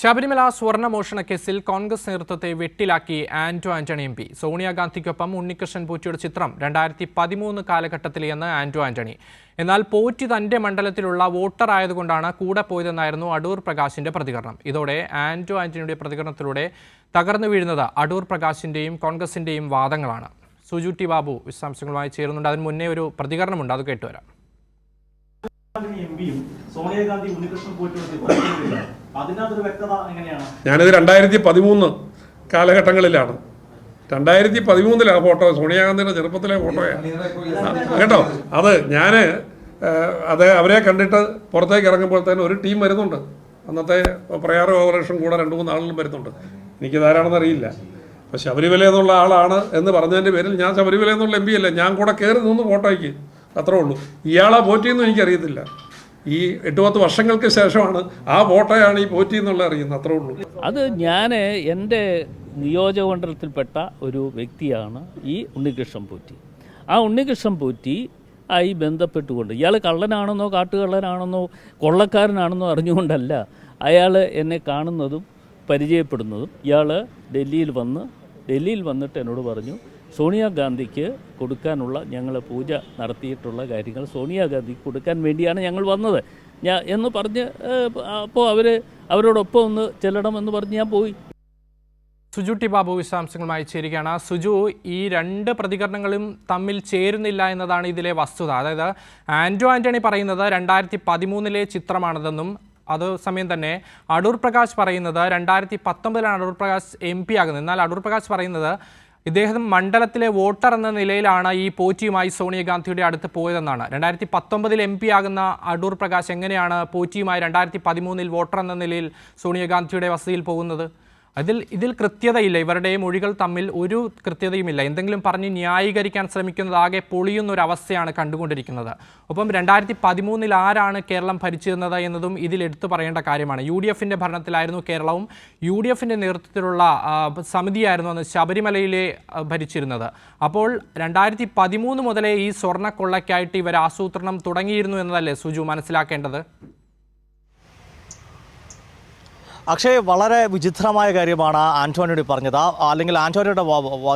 ശബരിമല സ്വർണമോഷണ കേസിൽ കോൺഗ്രസ് നേതൃത്വത്തെ വെട്ടിലാക്കി ആന്റോ ആന്റണി എം പി. സോണിയാഗാന്ധിക്കൊപ്പം ഉണ്ണികൃഷ്ണൻ പോറ്റിയുടെ ചിത്രം രണ്ടായിരത്തി പതിമൂന്ന് കാലഘട്ടത്തിലെന്ന് ആന്റോ ആന്റണി. എന്നാൽ പോറ്റി തന്റെ മണ്ഡലത്തിലുള്ള വോട്ടർ ആയതുകൊണ്ടാണ് കൂടെ പോയതെന്നായിരുന്നു അടൂർ പ്രകാശിന്റെ പ്രതികരണം. ഇതോടെ ആന്റോ ആന്റണിയുടെ പ്രതികരണത്തിലൂടെ തകർന്നു വീഴുന്നത് അടൂർ പ്രകാശിന്റെയും കോൺഗ്രസിന്റെയും വാദങ്ങളാണ്. സുജു ടി ബാബു വിശദാംശങ്ങളുമായി ചേരുന്നുണ്ട്. അതിന് മുന്നേ ഒരു പ്രതികരണമുണ്ട്. അത് കേട്ടുവരാം. സോണിയാഗാന്ധി ഉണ്ണികൃഷ്ണൻ ഞാനിത് രണ്ടായിരത്തി പതിമൂന്ന് കാലഘട്ടങ്ങളിലാണ്. രണ്ടായിരത്തി ആ ഫോട്ടോ സോണിയാഗാന്ധിയുടെ ചെറുപ്പത്തിലെ ഫോട്ടോയാണ് കേട്ടോ? അത് ഞാൻ അത് അവരെ കണ്ടിട്ട് പുറത്തേക്ക് ഇറങ്ങുമ്പോൾ തന്നെ ഒരു ടീം വരുന്നുണ്ട്. അന്നത്തെ പ്രയാർ ഓപ്പറേഷൻ കൂടെ രണ്ട് മൂന്ന് ആളുകളും വരുന്നുണ്ട്. എനിക്ക് ഇതാരാണെന്ന് അറിയില്ല. അപ്പോൾ ശബരിമല എന്നുള്ള ആളാണ് എന്ന് പറഞ്ഞതിന്റെ പേരിൽ ഞാൻ ശബരിമല എന്നുള്ള എം പി അല്ല. ഞാൻ കൂടെ കയറി നിന്ന് ഫോട്ടോയ്ക്ക്. അത്രേ ഉള്ളൂ. ഇയാളെ പോറ്റിയെന്നും എനിക്കറിയത്തില്ല. ഈ എട്ട് പത്ത് വർഷങ്ങൾക്ക് ശേഷമാണ് ആ വോട്ടയാണ് ഈ പോറ്റി എന്നുള്ള അറിയുന്നത്. അത്രേ ഉള്ളൂ. അത് ഞാൻ എന്റെ നിയോജകമണ്ഡലത്തിൽപ്പെട്ട ഒരു വ്യക്തിയാണ് ഈ ഉണ്ണികൃഷ്ണൻ പോറ്റി. ആ ഉണ്ണികൃഷ്ണൻ പോറ്റി ആയി ബന്ധപ്പെട്ടുകൊണ്ട് ഇയാൾ കള്ളനാണെന്നോ കാട്ടുകള്ളനാണെന്നോ കൊള്ളക്കാരനാണെന്നോ അറിഞ്ഞുകൊണ്ടല്ല അയാൾ എന്നെ കാണുന്നതും പരിചയപ്പെടുന്നതും ഇയാൾ ഡൽഹിയിൽ വന്ന് ഡൽഹിയിൽ വന്നിട്ട് എന്നോട് പറഞ്ഞു സോണിയാഗാന്ധിക്ക് കൊടുക്കാനുള്ള ഞങ്ങൾ പൂജ നടത്തിയിട്ടുള്ള കാര്യങ്ങൾ സോണിയാഗാന്ധിക്ക് കൊടുക്കാൻ വേണ്ടിയാണ് ഞങ്ങൾ വന്നത്. ഞാൻ എന്ന് പറഞ്ഞ് അപ്പോൾ അവർ അവരോടൊപ്പം ഒന്ന് ചെല്ലണമെന്ന് പറഞ്ഞ് ഞാൻ പോയി. സുജു ടി ബാബു വിശദാംശങ്ങളുമായി ചേരുകയാണ്. സുജു ഈ രണ്ട് പ്രതികരണങ്ങളും തമ്മിൽ ചേരുന്നില്ല എന്നതാണ് ഇതിലെ വസ്തുത. അതായത് ആൻഡ്രോ ആന്റണി പറയുന്നത് രണ്ടായിരത്തി പതിമൂന്നിലെ ചിത്രമാണതെന്നും അതേസമയം തന്നെ അടൂർ പ്രകാശ് പറയുന്നത് രണ്ടായിരത്തി പത്തൊമ്പതിലാണ് അടൂർ പ്രകാശ് എം പി ആകുന്നത്. എന്നാൽ അടൂർ പ്രകാശ് പറയുന്നത് ഇദ്ദേഹം മണ്ഡലത്തിലെ വോട്ടർ എന്ന നിലയിലാണ് ഈ പോറ്റിയുമായി സോണിയാഗാന്ധിയുടെ അടുത്ത് പോയതെന്നാണ്. രണ്ടായിരത്തി പത്തൊമ്പതിൽ എം പി ആകുന്ന അടൂർ പ്രകാശ് എങ്ങനെയാണ് പോറ്റിയുമായി രണ്ടായിരത്തി പതിമൂന്നിൽ വോട്ടർ എന്ന നിലയിൽ സോണിയാഗാന്ധിയുടെ വസതിയിൽ പോകുന്നത്? അതിൽ ഇതിൽ കൃത്യതയില്ല. ഇവരുടെ മൊഴികൾ തമ്മിൽ ഒരു കൃത്യതയുമില്ല. എന്തെങ്കിലും പറഞ്ഞ് ന്യായീകരിക്കാൻ ശ്രമിക്കുന്നത് ആകെ പൊളിയുന്ന ഒരു അവസ്ഥയാണ് കണ്ടുകൊണ്ടിരിക്കുന്നത്. ഒപ്പം രണ്ടായിരത്തി പതിമൂന്നിൽ ആരാണ് കേരളം ഭരിച്ചിരുന്നത് എന്നതും ഇതിൽ എടുത്തു പറയേണ്ട കാര്യമാണ്. യു ഡി എഫിന്റെ ഭരണത്തിലായിരുന്നു കേരളവും. യു ഡി എഫിന്റെ നേതൃത്വത്തിലുള്ള സമിതിയായിരുന്നു അന്ന് ശബരിമലയിലെ ഭരിച്ചിരുന്നത്. അപ്പോൾ രണ്ടായിരത്തി പതിമൂന്ന് മുതലേ ഈ സ്വർണക്കൊള്ളയ്ക്കായിട്ട് ഇവർ ആസൂത്രണം തുടങ്ങിയിരുന്നു എന്നതല്ലേ സുജു മനസ്സിലാക്കേണ്ടത്? അക്ഷയ് വളരെ വിചിത്രമായ കാര്യമാണ് ആന്റോണിയോട് പറഞ്ഞത്. അല്ലെങ്കിൽ ആന്റോണിയുടെ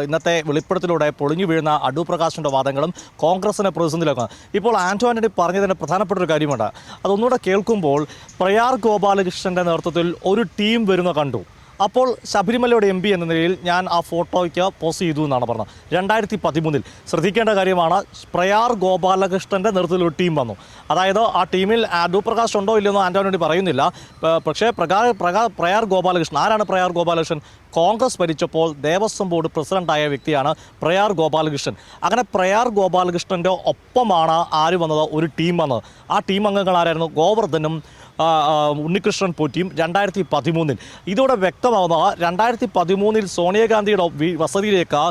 ഇന്നത്തെ വെളിപ്പെടുത്തലൂടെ പൊളിഞ്ഞു വീഴുന്ന അടൂർ പ്രകാശിന്റെ വാദങ്ങളും കോൺഗ്രസിനെ പ്രതിസന്ധിയിലാക്കുക ഇപ്പോൾ ആന്റോണിയോട് പറഞ്ഞതിന്റെ പ്രധാനപ്പെട്ട ഒരു കാര്യമുണ്ട്. അതൊന്നുകൂടെ കേൾക്കുമ്പോൾ പ്രയാർ ഗോപാലകൃഷ്ണന്റെ നേതൃത്വത്തിൽ ഒരു ടീം വരുന്ന കണ്ടു. അപ്പോൾ ശബരിമലയുടെ എം എന്ന നിലയിൽ ഞാൻ ആ ഫോട്ടോയ്ക്ക് പോസ്റ്റ് ചെയ്തു എന്നാണ് പറഞ്ഞത്. രണ്ടായിരത്തി പതിമൂന്നിൽ ശ്രദ്ധിക്കേണ്ട കാര്യമാണ് പ്രയാർ ഗോപാലകൃഷ്ണന്റെ നേതൃത്വത്തിൽ ഒരു ടീം വന്നു. അതായത് ആ ടീമിൽ ആഡു പ്രകാശ് ഉണ്ടോ ഇല്ലയെന്നോ ആന്റോണി പറയുന്നില്ല. പക്ഷേ പ്രകാ പ്രകാ പ്രയാർ ഗോപാലകൃഷ്ണൻ ആരാണ് പ്രയാർ ഗോപാലകൃഷ്ണൻ? കോൺഗ്രസ് ഭരിച്ചപ്പോൾ ദേവസ്വം ബോർഡ് പ്രസിഡന്റായ വ്യക്തിയാണ് പ്രയാർ ഗോപാലകൃഷ്ണൻ. അങ്ങനെ പ്രയാർ ഗോപാലകൃഷ്ണന്റെ ഒപ്പമാണ് ആര് വന്നത്? ഒരു ടീം വന്നത്. ആ ടീം അംഗങ്ങൾ ആരായിരുന്നു? ഗോവർദ്ധനും ഉണ്ണികൃഷ്ണൻ പോറ്റിയും രണ്ടായിരത്തി പതിമൂന്നിൽ ഇതോടെ വ്യക്തമാവുന്നത് രണ്ടായിരത്തി പതിമൂന്നിൽ സോണിയാഗാന്ധിയുടെ വസതിയിലേക്ക്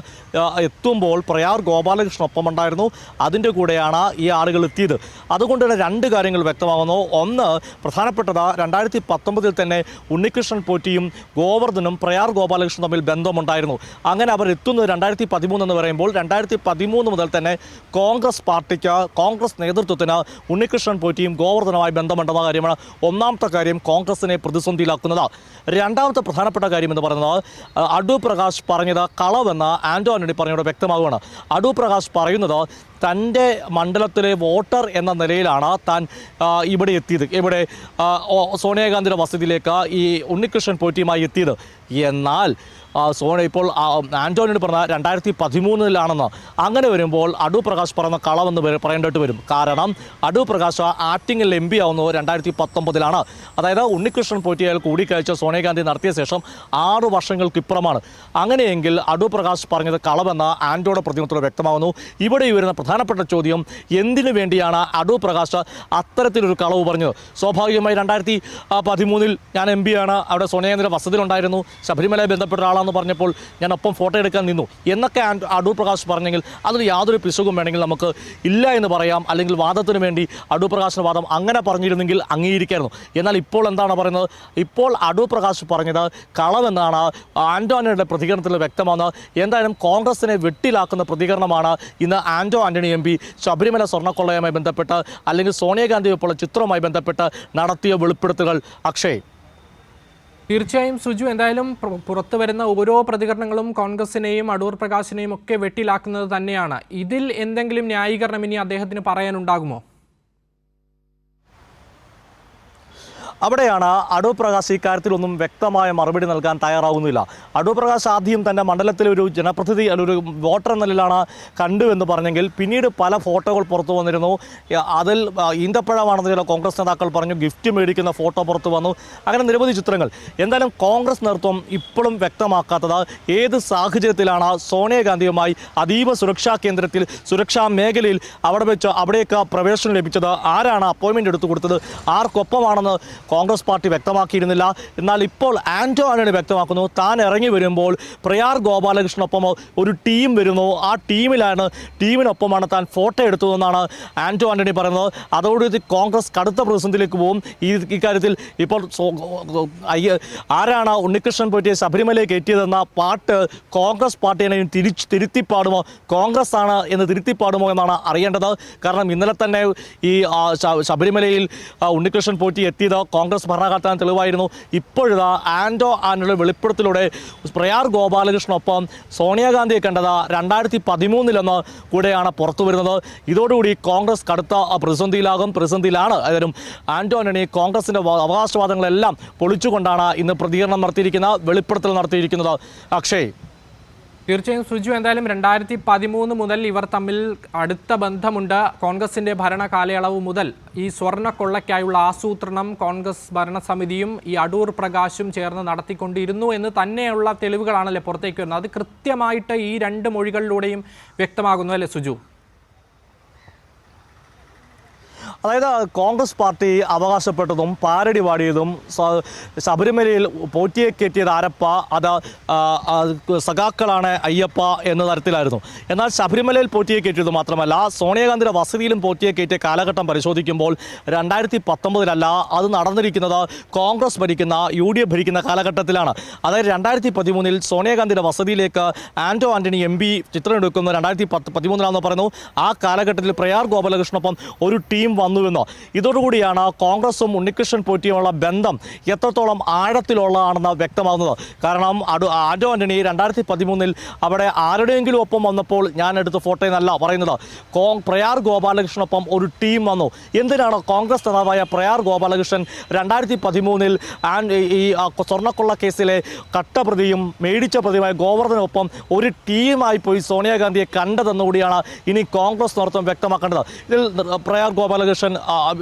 എത്തുമ്പോൾ പ്രയാർ ഗോപാലകൃഷ്ണൻ ഒപ്പമുണ്ടായിരുന്നു. അതിന്റെ കൂടെയാണ് ഈ ആളുകൾ എത്തിയത്. അതുകൊണ്ട് തന്നെ രണ്ട് കാര്യങ്ങൾ വ്യക്തമാകുന്നു ഒന്ന് പ്രധാനപ്പെട്ടത് രണ്ടായിരത്തി പത്തൊമ്പതിൽ തന്നെ ഉണ്ണികൃഷ്ണൻ പോറ്റിയും ഗോവർദ്ധനും പ്രയാർ ഗോപാലകൃഷ്ണൻ തമ്മിൽ ബന്ധമുണ്ടായിരുന്നു. അങ്ങനെ അവർ എത്തുന്നത് രണ്ടായിരത്തി പതിമൂന്ന് എന്ന് പറയുമ്പോൾ രണ്ടായിരത്തി പതിമൂന്ന് മുതൽ തന്നെ കോൺഗ്രസ് പാർട്ടിക്ക് കോൺഗ്രസ് നേതൃത്വത്തിന് ഉണ്ണികൃഷ്ണൻ പോറ്റിയും ഗോവർദ്ധനുമായി ബന്ധമുണ്ടെന്ന കാര്യമാണ് ഒന്നാമത്തെ കാര്യം കോൺഗ്രസിനെ പ്രതിസന്ധിയിലാക്കുന്നത്. രണ്ടാമത്തെ പ്രധാനപ്പെട്ട കാര്യം എന്ന് പറയുന്നത് അടൂപ്രകാശ് പറഞ്ഞത് കളവെന്ന് ആന്റോ ആന്റണി പറഞ്ഞോട് വ്യക്തമാവുകയാണ്. അടൂർ പ്രകാശ് പറയുന്നത് തന്റെ മണ്ഡലത്തിലെ വോട്ടർ എന്ന നിലയിലാണ് താൻ ഇവിടെ എത്തിയത്. ഇവിടെ സോണിയാഗാന്ധിയുടെ വസതിയിലേക്ക് ഈ ഉണ്ണികൃഷ്ണൻ പോറ്റിയുമായി എത്തിയത്. എന്നാൽ സോണ ഇപ്പോൾ ആന്റോണിയോട് പറഞ്ഞ രണ്ടായിരത്തി പതിമൂന്നിലാണെന്ന്. അങ്ങനെ വരുമ്പോൾ അടൂർ പ്രകാശ് പറഞ്ഞ കളവെന്ന് പറയേണ്ടിട്ട് വരും. കാരണം അടൂർ പ്രകാശ് ആറ്റിങ്ങിൽ എം പി ആവുന്നത് രണ്ടായിരത്തി പത്തൊമ്പതിലാണ്. അതായത് ഉണ്ണികൃഷ്ണൻ പോറ്റിയാൽ കൂടിക്കാഴ്ച സോണിയാഗാന്ധി നടത്തിയ ശേഷം ആറ് വർഷങ്ങൾക്കിപ്പുറമാണ് അങ്ങനെയെങ്കിൽ അടൂർ പ്രകാശ് പറഞ്ഞത് കളവെന്ന ആന്റോയുടെ പ്രതിമത്തോട് വ്യക്തമാകുന്നു ഇവിടെ വരുന്ന പ്രധാനപ്പെട്ട ചോദ്യം എന്തിനു വേണ്ടിയാണ് അടൂർ പ്രകാശ് അത്തരത്തിലൊരു കളവ് പറഞ്ഞത്? സ്വാഭാവികമായി രണ്ടായിരത്തി പതിമൂന്നിൽ ഞാൻ എം പിയാണ് അവിടെ സോണിയാഗാന്ധിയുടെ വസതിയിലുണ്ടായിരുന്നു. ശബരിമലയെ ബന്ധപ്പെട്ട ഒരാളാണെന്ന് പറഞ്ഞപ്പോൾ ഞാൻ ഒപ്പം ഫോട്ടോ എടുക്കാൻ നിന്നു. എന്നൊക്കെ അടൂർ പ്രകാശ് പറഞ്ഞെങ്കിൽ അതിൽ യാതൊരു പിശകും വേണമെങ്കിൽ നമുക്ക് ഇല്ല എന്ന് പറയാം. അല്ലെങ്കിൽ വാദത്തിന് വേണ്ടി അടൂർ പ്രകാശിന്റെ വാദം അങ്ങനെ പറഞ്ഞിരുന്നെങ്കിൽ അംഗീകരിക്കായിരുന്നു. എന്നാൽ ഇപ്പോൾ എന്താണ് പറയുന്നത്? ഇപ്പോൾ അടൂർ പ്രകാശ് പറഞ്ഞത് കളവെന്നാണ് ആന്റോണിയുടെ പ്രതികരണത്തിൽ വ്യക്തമാണ്. എന്തായാലും കോൺഗ്രസിനെ വെട്ടിലാക്കുന്ന പ്രതികരണമാണ് ഇന്ന് ആന്റോ ആന്റണി എം പി ശബരിമല സ്വർണക്കൊള്ളയുമായി ബന്ധപ്പെട്ട് അല്ലെങ്കിൽ സോണിയാഗാന്ധി ഇപ്പോൾ ചിത്രവുമായി ബന്ധപ്പെട്ട് നടത്തിയ വെളിപ്പെടുത്തലുകൾ. അക്ഷയ്. തീർച്ചയായും സുജു എന്തായാലും പുറ- പുറത്തു വരുന്ന ഓരോ പ്രതികരണങ്ങളും കോൺഗ്രസിനെയും അടൂർ പ്രകാശിനെയും ഒക്കെ വെട്ടിലാക്കുന്നത് തന്നെയാണ്. ഇതിൽ എന്തെങ്കിലും ന്യായീകരണം ഇനി അദ്ദേഹത്തിന് പറയാനുണ്ടാകുമോ? അവിടെയാണ് അടൂർ പ്രകാശ് ഇക്കാര്യത്തിലൊന്നും വ്യക്തമായ മറുപടി നൽകാൻ തയ്യാറാവുന്നില്ല. അടൂർ പ്രകാശ് ആദ്യം തന്റെ മണ്ഡലത്തിലെ ഒരു ജനപ്രതിനിധി ഒരു വോട്ടർ എന്ന നിലയിലാണ് കണ്ടു എന്ന് പറഞ്ഞെങ്കിൽ പിന്നീട് പല ഫോട്ടോകൾ പുറത്തു വന്നിരുന്നു. അതിൽ ഈന്തപ്പഴമാണെന്ന് ചില കോൺഗ്രസ് നേതാക്കൾ പറഞ്ഞു ഗിഫ്റ്റ് മേടിക്കുന്ന ഫോട്ടോ പുറത്തു വന്നു. അങ്ങനെ നിരവധി ചിത്രങ്ങൾ. എന്തായാലും കോൺഗ്രസ് നേതൃത്വം ഇപ്പോഴും വ്യക്തമാക്കാത്തത് ഏത് സാഹചര്യത്തിലാണ് സോണിയാഗാന്ധിയുമായി അതീവ സുരക്ഷാ കേന്ദ്രത്തിൽ സുരക്ഷാ മേഖലയിൽ അവിടെ വെച്ച് അവിടേക്ക് പ്രവേശനം ലഭിച്ചത്? ആരാണ് അപ്പോയിൻമെന്റ് എടുത്തു കൊടുത്തത്? ആർക്കൊപ്പമാണെന്ന് കോൺഗ്രസ് പാർട്ടി വ്യക്തമാക്കിയിരുന്നില്ല. എന്നാൽ ഇപ്പോൾ ആന്റോ ആന്റണി വ്യക്തമാക്കുന്നു. താൻ ഇറങ്ങി വരുമ്പോൾ പ്രയാർ ഗോപാലകൃഷ്ണനൊപ്പം ഒരു ടീം വരുന്നു. ആ ടീമിലാണ് ടീമിനൊപ്പമാണ് താൻ ഫോട്ടോ എടുത്തതെന്നാണ് ആന്റോ ആന്റണി പറയുന്നത്. അതോടുകൂടി കോൺഗ്രസ് കടുത്ത പ്രതിസന്ധിയിലേക്ക് പോകും. ഈ ഇക്കാര്യത്തിൽ ഇപ്പോൾ ആരാണ് ഉണ്ണികൃഷ്ണൻ പോറ്റിയെ ശബരിമലയെ കയറ്റിയതെന്ന പാട്ട് കോൺഗ്രസ് പാർട്ടിയെ തിരിച്ച് തിരുത്തിപ്പാടുമോ? കോൺഗ്രസ് ആണ് എന്ന് തിരുത്തിപ്പാടുമോ എന്നാണ് അറിയേണ്ടത്. കാരണം ഇന്നലെ തന്നെ ഈ ശബരിമലയിൽ ഉണ്ണികൃഷ്ണൻ പോറ്റി എത്തിയത് കോൺഗ്രസ് ഭരണകർത്താൻ തെളിവായിരുന്നു. ഇപ്പോഴിതാ ആൻഡോ ആന്റണിയുടെ വെളിപ്പെടുത്തലൂടെ പ്രയാർ ഗോപാലകൃഷ്ണനൊപ്പം സോണിയാഗാന്ധിയെ കണ്ടത് രണ്ടായിരത്തി പതിമൂന്നിലെന്ന് കൂടെയാണ് പുറത്തു വരുന്നത്. ഇതോടുകൂടി കോൺഗ്രസ് കടുത്ത പ്രതിസന്ധിയിലാകും. പ്രതിസന്ധിയിലാണ് ഏതായാലും ആൻഡോ ആന്റണി കോൺഗ്രസിന്റെ അവകാശവാദങ്ങളെല്ലാം പൊളിച്ചുകൊണ്ടാണ് ഇന്ന് പ്രതികരണം നടത്തിയിരിക്കുന്നത് വെളിപ്പെടുത്തൽ നടത്തിയിരിക്കുന്നത്. അക്ഷയ്. തീർച്ചയായും സുജു എന്തായാലും രണ്ടായിരത്തി പതിമൂന്ന് മുതൽ ഇവർ തമ്മിൽ അടുത്ത ബന്ധമുണ്ട്. കോൺഗ്രസിന്റെ ഭരണ കാലയളവ് മുതൽ ഈ സ്വർണ കൊള്ളയ്ക്കായുള്ള ആസൂത്രണം കോൺഗ്രസ് ഭരണസമിതിയും ഈ അടൂർ പ്രകാശും ചേർന്ന് നടത്തിക്കൊണ്ടിരുന്നു എന്ന് തന്നെയുള്ള തെളിവുകളാണല്ലേ പുറത്തേക്ക് വരുന്നത്. അത് കൃത്യമായിട്ട് ഈ രണ്ട് മൊഴികളിലൂടെയും വ്യക്തമാകുന്നു അല്ലേ സുജു? അതായത് കോൺഗ്രസ് പാർട്ടി അവകാശപ്പെട്ടതും പാരടി പാടിയതും ശബരിമലയിൽ പോറ്റിയെ കയറ്റിയത് ആരപ്പ അത് സഖാക്കളാണ് അയ്യപ്പ എന്ന തരത്തിലായിരുന്നു. എന്നാൽ ശബരിമലയിൽ പോറ്റിയെ കയറ്റിയത് മാത്രമല്ല സോണിയാഗാന്ധിയുടെ വസതിയിലും പോറ്റിയെ കയറ്റിയ കാലഘട്ടം പരിശോധിക്കുമ്പോൾ രണ്ടായിരത്തി പത്തൊമ്പതിലല്ല അത് നടന്നിരിക്കുന്നത് കോൺഗ്രസ് ഭരിക്കുന്ന യു ഡി എഫ് ഭരിക്കുന്ന കാലഘട്ടത്തിലാണ്. അതായത് രണ്ടായിരത്തി പതിമൂന്നിൽ സോണിയാഗാന്ധിയുടെ വസതിയിലേക്ക് ആന്റോ ആന്റണി എം പി ചിത്രം എടുക്കുന്നു. രണ്ടായിരത്തി പത്ത് പതിമൂന്നിലാണെന്ന് പറയുന്നു. ആ കാലഘട്ടത്തിൽ പ്രയാർ ഗോപാലകൃഷ്ണൊപ്പം ഒരു ടീം വന്നുവെന്നോ? ഇതോടുകൂടിയാണ് കോൺഗ്രസും ഉണ്ണികൃഷ്ണൻ പോറ്റിയുമുള്ള ബന്ധം എത്രത്തോളം ആഴത്തിലുള്ളതാണെന്ന് വ്യക്തമാകുന്നത്. കാരണം അടു ആന്റണി രണ്ടായിരത്തി പതിമൂന്നിൽ അവിടെ ആരുടെയെങ്കിലും ഒപ്പം വന്നപ്പോൾ ഞാൻ എടുത്ത ഫോട്ടോ എന്നല്ല പറയുന്നത്. കോ പ്രയാർ ഗോപാലകൃഷ്ണനൊപ്പം ഒരു ടീം വന്നു. എന്തിനാണ് കോൺഗ്രസ് നേതാവായ പ്രയാർ ഗോപാലകൃഷ്ണൻ രണ്ടായിരത്തി പതിമൂന്നിൽ ഈ സ്വർണക്കൊള്ള കേസിലെ കട്ടപ്രതിയും മേടിച്ച പ്രതിയുമായ ഗോവർദ്ധനൊപ്പം ഒരു ടീമായി പോയി സോണിയാഗാന്ധിയെ കണ്ടതെന്നുകൂടിയാണ് ഇനി കോൺഗ്രസ് നേതൃത്വം വ്യക്തമാക്കേണ്ടത്. ഇതിൽ പ്രയാർ ഗോപാലകൃഷ്ണൻ ആ,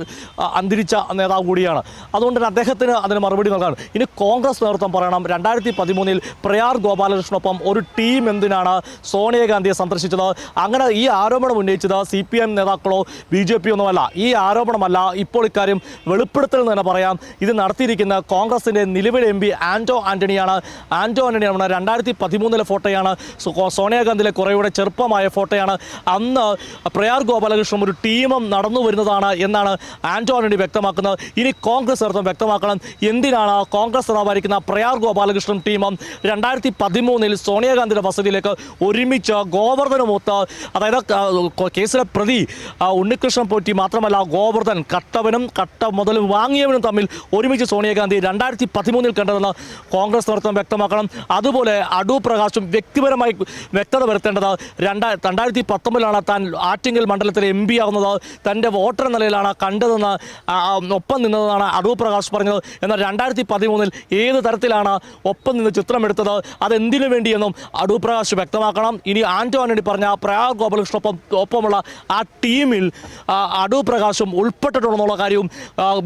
അന്തരിച്ച നേതാവ് കൂടിയാണ്. അതുകൊണ്ട് തന്നെ അദ്ദേഹത്തിന് അതിന് മറുപടി നൽകാണ് ഇനി കോൺഗ്രസ് നേതൃത്വം പറയണം. രണ്ടായിരത്തി പതിമൂന്നിൽ പ്രയാർ ഗോപാലകൃഷ്ണനൊപ്പം ഒരു ടീം എന്തിനാണ് സോണിയാഗാന്ധിയെ സന്ദർശിച്ചത്? അങ്ങനെ ഈ ആരോപണം ഉന്നയിച്ചത് സി പി എം നേതാക്കളോ ബി ജെ പി ഒന്നുമല്ല. ഈ ആരോപണമല്ല ഇപ്പോൾ ഇക്കാര്യം വെളിപ്പെടുത്തൽ എന്ന് തന്നെ പറയാം. ഇത് നടത്തിയിരിക്കുന്ന കോൺഗ്രസിന്റെ നിലവിലെ എം പി ആന്റോ ആന്റണിയാണ് ആന്റോ ആന്റണിയാണ് രണ്ടായിരത്തി പതിമൂന്നിലെ ഫോട്ടോയാണ്. സോണിയാഗാന്ധിയിലെ കുറേയുടെ ചെറുപ്പമായ ഫോട്ടോയാണ്. അന്ന് പ്രയാർ ഗോപാലകൃഷ്ണൻ ഒരു ടീമും നടന്നു വരുന്നതാണ് എന്നാണ് ആന്റോണി വ്യക്തമാക്കുന്നത്. ഇനി കോൺഗ്രസ് നേതൃത്വം വ്യക്തമാക്കണം. എന്തിനാണ് കോൺഗ്രസ് നേതാവായിരിക്കുന്ന പ്രയാർ ഗോപാലകൃഷ്ണൻ ടീമും രണ്ടായിരത്തി പതിമൂന്നിൽ സോണിയാഗാന്ധിയുടെ വസതിയിലേക്ക് ഒരുമിച്ച് ഗോവർദ്ധനുമൊത്ത് അതായത് കേസിലെ പ്രതി ഉണ്ണികൃഷ്ണൻ പോറ്റി മാത്രമല്ല ഗോവർദ്ധൻ കട്ടവനും കട്ട മുതലും വാങ്ങിയവനും തമ്മിൽ ഒരുമിച്ച് സോണിയാഗാന്ധി രണ്ടായിരത്തി പതിമൂന്നിൽ കണ്ടതെന്ന് കോൺഗ്രസ് നേതൃത്വം വ്യക്തമാക്കണം. അതുപോലെ അടു പ്രകാശും വ്യക്തിപരമായി വ്യക്തത വരുത്തേണ്ടത് രണ്ടാ രണ്ടായിരത്തി പത്തൊമ്പതിലാണ് താൻ ആറ്റിങ്ങൽ മണ്ഡലത്തിലെ എം പി ആകുന്നത് തന്റെ വോട്ടർ നിലയിലാണ് കണ്ടതെന്ന് ഒപ്പം നിന്നതെന്നാണ് അടൂർ പ്രകാശ് പറഞ്ഞത്. എന്നാൽ രണ്ടായിരത്തി പതിമൂന്നിൽ ഏത് തരത്തിലാണ് ഒപ്പം നിന്ന് ചിത്രമെടുത്തത്? അതെന്തിനു വേണ്ടിയെന്നും അടൂർ പ്രകാശ് വ്യക്തമാക്കണം. ഇനി ആന്റോ ആന്റണി പറഞ്ഞ പ്രയാഗ് ഗോപാലകൃഷ്ണൊപ്പം ഒപ്പമുള്ള ആ ടീമിൽ അടൂർ അടൂ പ്രകാശും ഉൾപ്പെട്ടിട്ടുണ്ടെന്നുള്ള കാര്യവും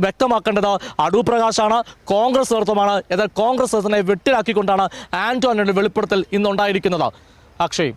വ്യക്തമാക്കേണ്ടത് അടൂർ പ്രകാശാണ്. കോൺഗ്രസ് നേതൃത്വമാണ്. എന്നാൽ കോൺഗ്രസ് നേതൃത്വത്തിനെ വെട്ടിലാക്കിക്കൊണ്ടാണ് ആന്റോ ആന്റണിയുടെ വെളിപ്പെടുത്തൽ ഇന്നുണ്ടായിരിക്കുന്നത്. അക്ഷയ്.